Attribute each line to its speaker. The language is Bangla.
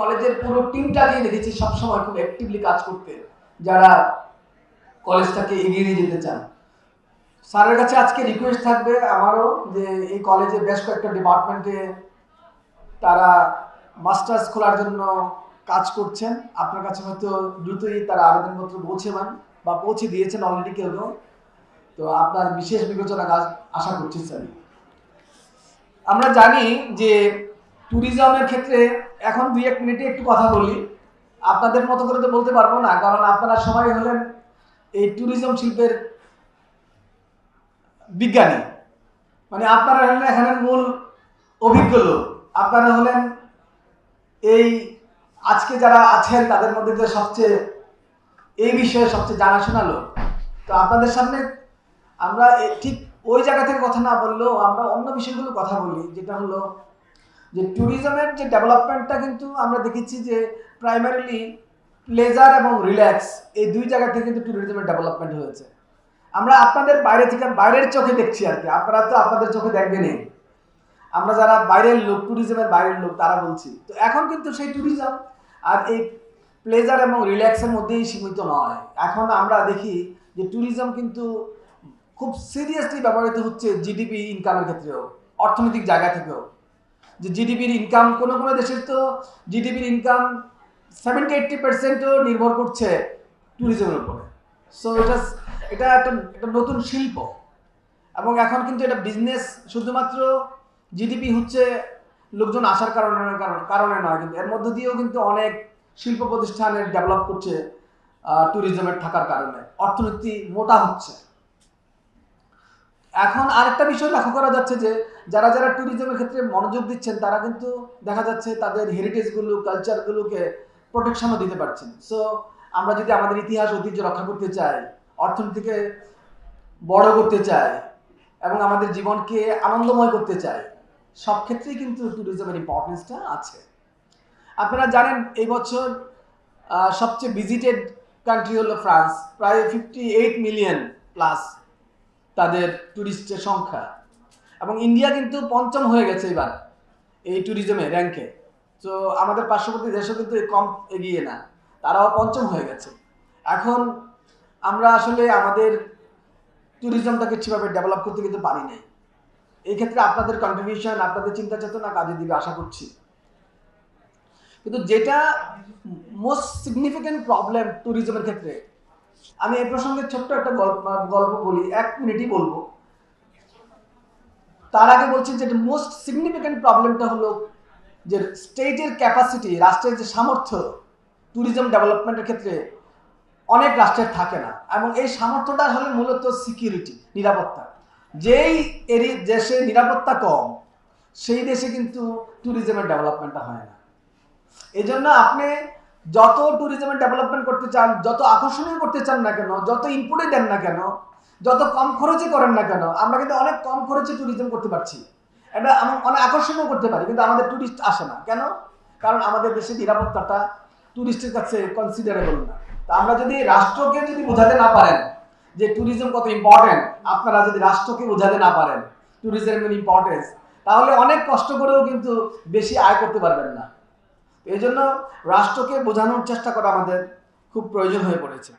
Speaker 1: কলেজের পুরো টিমটাকে দেখেছি, সবসময় খুব অ্যাক্টিভলি কাজ করতে, যারা কলেজটাকে এগিয়ে নিয়ে যেতে চান। স্যারের কাছে আজকে রিকোয়েস্ট থাকবে আমারও যে এই কলেজে বেশ কয়েকটা ডিপার্টমেন্টে তারা মাস্টার্স খোলার জন্য কাজ করছেন। আপনার কাছে হয়তো দ্রুতই তারা আবেদনপত্র পৌঁছেবেন বা পৌঁছে দিয়েছেন অলরেডি কেউ কেউ। তো আপনার বিশেষ বিবেচনা কাজ আশা করছি, স্যার। আমরা জানি যে ট্যুরিজমের ক্ষেত্রে এখন দুই এক মিনিটে একটু কথা বলি। আপনাদের মতো করে তো বলতে পারব না, কারণ আপনারা সবাই হলেন এই ট্যুরিজম শিল্পের বিজ্ঞানী। মানে আপনারা হলেন এখানে মূল অভিজ্ঞ লোক। আপনারা হলেন এই আজকে যারা আছেন, তাদের মধ্যে যে সবচেয়ে এই বিষয়ে সবচেয়ে জানাশোনা লোক। তো আপনাদের সামনে আমরা ঠিক ওই জায়গা থেকে কথা না বললেও আমরা অন্য বিষয়গুলো কথা বলি, যেটা হলো যে ট্যুরিজমের যে ডেভেলপমেন্টটা কিন্তু আমরা দেখেছি যে প্রাইমারিলি প্লেজার এবং রিল্যাক্স এই দুই জায়গা থেকে কিন্তু ট্যুরিজমের ডেভেলপমেন্ট হয়েছে। আমরা আপনাদের বাইরে থেকে, বাইরের চোখে দেখছি আর কি। আপনারা তো আপনাদের চোখে দেখবেনই। আমরা যারা বাইরের লোক ট্যুরিজমের বাইরের লোক, তারা বলছি। তো এখন কিন্তু সেই ট্যুরিজম আর এই প্লেজার এবং রিল্যাক্সের মধ্যেই সীমিত নয়। এখন আমরা দেখি যে ট্যুরিজম কিন্তু খুব সিরিয়াসলি ব্যবহৃত হচ্ছে জিডিপি ইনকামের ক্ষেত্রেও, অর্থনৈতিক জায়গা থেকেও। যে জিডিপির ইনকাম কোনো কোনো দেশের তো জিডিপির ইনকাম সেভেন্টি এইট্টি পার্সেন্টও নির্ভর করছে ট্যুরিজমের উপরে। সো এটা এটা একটা একটা নতুন শিল্প। এবং এখন কিন্তু এটা বিজনেস শুধুমাত্র জিডিপি হচ্ছে লোকজন আসার কারণে, কারণ- কারণে নয় কিন্তু, এর মধ্য দিয়েও কিন্তু অনেক শিল্প প্রতিষ্ঠানের ডেভেলপ করছে ট্যুরিজমের থাকার কারণে। অর্থনীতি মোটা হচ্ছে। এখন আরেকটা বিষয় লক্ষ্য করা যাচ্ছে যে যারা যারা ট্যুরিজমের ক্ষেত্রে মনোযোগ দিচ্ছেন, তারা কিন্তু দেখা যাচ্ছে তাদের হেরিটেজগুলো কালচারগুলোকে প্রোটেকশনও দিতে পারছেন। সো আমরা যদি আমাদের ইতিহাস, ঐতিহ্য রক্ষা করতে চাই, অর্থনীতিকে বড় করতে চাই, এবং আমাদের জীবনকে আনন্দময় করতে চাই, সব ক্ষেত্রেই কিন্তু ট্যুরিজমের ইম্পর্টেন্সটা আছে। আপনারা জানেন, এই বছর সবচেয়ে ভিজিটেড কান্ট্রি হলো ফ্রান্স প্রায় ফিফটি এইট মিলিয়ন প্লাস তাদের ট্যুরিস্টের সংখ্যা। এবং ইন্ডিয়া কিন্তু পঞ্চম হয়ে গেছে এবার এই ট্যুরিজমে র্যাঙ্কে তো আমাদের পার্শ্ববর্তী দেশও কিন্তু কম এগিয়ে না, তারাও পঞ্চম হয়ে গেছে। এখন আমরা আসলে আমাদের ট্যুরিজমটাকে ঠিকভাবে ডেভেলপ করতে কিন্তু পারি নাই। এই ক্ষেত্রে আপনাদের কন্ট্রিবিউশন আপনাদের চিন্তা চেতনা কাজে দিবে, আশা করছি। কিন্তু যেটা মোস্ট সিগনিফিক্যান্ট প্রবলেম ট্যুরিজমের ক্ষেত্রে, আমি এই প্রসঙ্গে ছোট্ট একটা গল্প গল্প বলি, এক মিনিটই বলব। তার আগে বলছি যে মোস্ট সিগনিফিক্যান্ট প্রবলেমটা হলো যে স্টেটের ক্যাপাসিটি রাষ্ট্রের যে সামর্থ্য ট্যুরিজম ডেভেলপমেন্টের ক্ষেত্রে অনেক রাষ্ট্রের থাকে না। এবং এই সামর্থ্যটা হলো মূলত সিকিউরিটি নিরাপত্তা। যেই এরি দেশে নিরাপত্তা কম, সেই দেশে কিন্তু ট্যুরিজমের ডেভেলপমেন্টটা হয় না। এই জন্য আপনি যত ট্যুরিজমের ডেভেলপমেন্ট করতে চান, যত আকর্ষণীয় করতে চান না কেন, যত ইনপুটে দেন না কেন যত কম খরচে করেন না কেন, আমরা কিন্তু অনেক কম খরচে ট্যুরিজম করতে পারছি। এটা অনেক আকর্ষণও করতে পারি, কিন্তু আমাদের ট্যুরিস্ট আসে না। কেন? কারণ আমাদের দেশে নিরাপত্তাটা ট্যুরিস্টের কাছে কনসিডারেবল না। তা আমরা যদি রাষ্ট্রকে যদি বোঝাতে না পারেন যে ট্যুরিজম কত ইম্পর্টেন্ট আপনারা যদি রাষ্ট্রকে বোঝাতে না পারেন ট্যুরিজমের ইম্পর্টেন্স তাহলে অনেক কষ্ট করেও কিন্তু বেশি আয় করতে পারবেন না। এই জন্য রাষ্ট্রকে বোঝানোর চেষ্টা করা আমাদের খুব প্রয়োজন হয়ে পড়েছে।